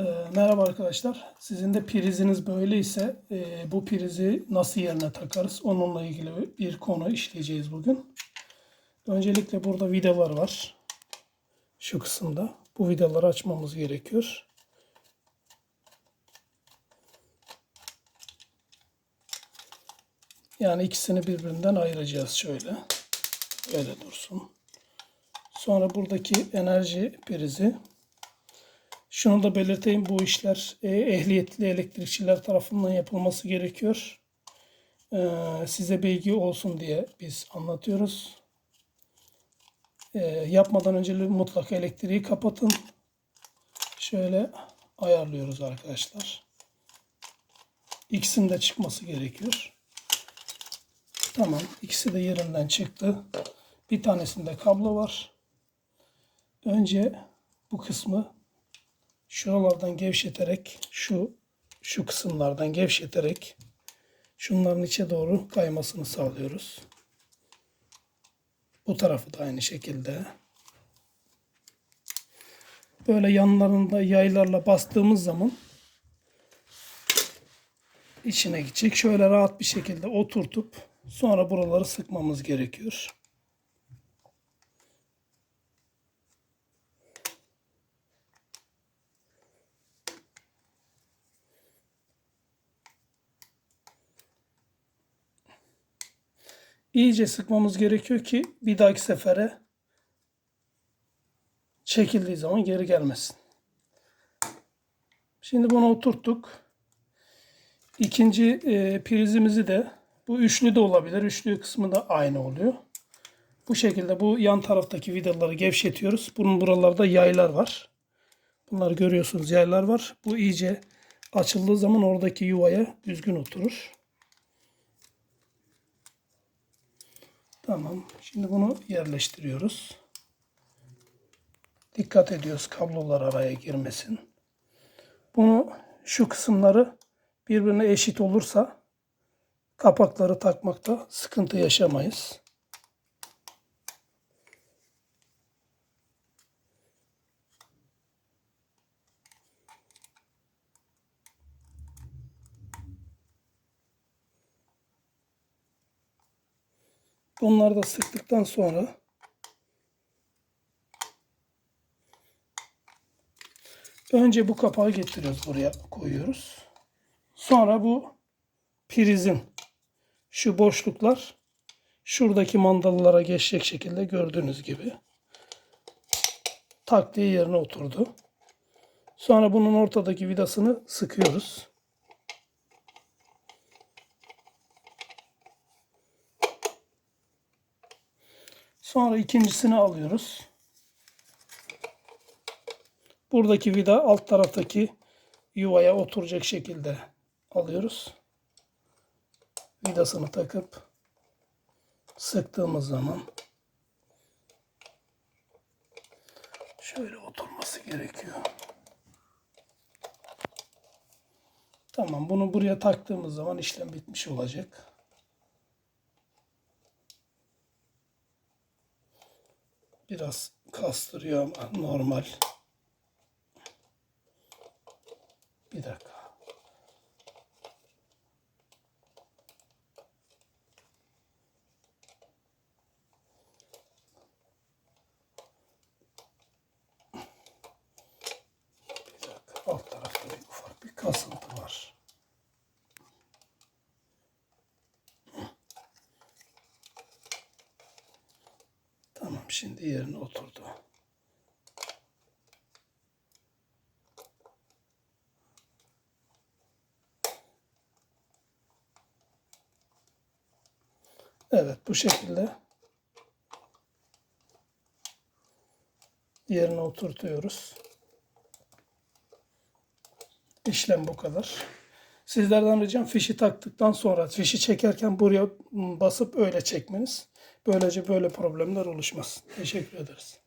Ee, merhaba arkadaşlar. Sizin de priziniz böyleyse e, bu prizi nasıl yerine takarız? Onunla ilgili bir konu işleyeceğiz bugün. Öncelikle burada vidalar var. Şu kısımda. Bu vidaları açmamız gerekiyor. Yani ikisini birbirinden ayıracağız şöyle. Öyle dursun. Sonra buradaki enerji prizi şunu da belirteyim bu işler e, ehliyetli elektrikçiler tarafından yapılması gerekiyor. E, size bilgi olsun diye biz anlatıyoruz. E, yapmadan önce mutlaka elektriği kapatın. Şöyle ayarlıyoruz arkadaşlar. İkisinin de çıkması gerekiyor. Tamam. ikisi de yerinden çıktı. Bir tanesinde kablo var. Önce bu kısmı şuralardan gevşeterek şu şu kısımlardan gevşeterek şunların içe doğru kaymasını sağlıyoruz. Bu tarafı da aynı şekilde. Böyle yanlarında yaylarla bastığımız zaman içine gidecek. Şöyle rahat bir şekilde oturtup sonra buraları sıkmamız gerekiyor. İyice sıkmamız gerekiyor ki bir dahaki sefere çekildiği zaman geri gelmesin. Şimdi bunu oturttuk. İkinci e, prizimizi de bu üçlü de olabilir. Üçlü kısmı da aynı oluyor. Bu şekilde bu yan taraftaki vidaları gevşetiyoruz. Bunun buralarda yaylar var. Bunları görüyorsunuz yaylar var. Bu iyice açıldığı zaman oradaki yuvaya düzgün oturur. Tamam. Şimdi bunu yerleştiriyoruz. Dikkat ediyoruz kablolar araya girmesin. Bunu şu kısımları birbirine eşit olursa kapakları takmakta sıkıntı yaşamayız. Bunları da sıktıktan sonra önce bu kapağı getiriyoruz buraya koyuyoruz. Sonra bu prizin şu boşluklar şuradaki mandallara geçecek şekilde gördüğünüz gibi taktiği yerine oturdu. Sonra bunun ortadaki vidasını sıkıyoruz. Sonra ikincisini alıyoruz. Buradaki vida alt taraftaki yuvaya oturacak şekilde alıyoruz. Vidasını takıp sıktığımız zaman şöyle oturması gerekiyor. Tamam bunu buraya taktığımız zaman işlem bitmiş olacak. Biraz kastırıyor ama normal. Bir dakika. Bir dakika. Alt tarafta bir ufak bir kasıntı var. Şimdi yerine oturdu. Evet bu şekilde yerine oturtuyoruz. İşlem bu kadar. Sizlerden ricam fişi taktıktan sonra fişi çekerken buraya basıp öyle çekmeniz. Böylece böyle problemler oluşmaz. Teşekkür ederiz.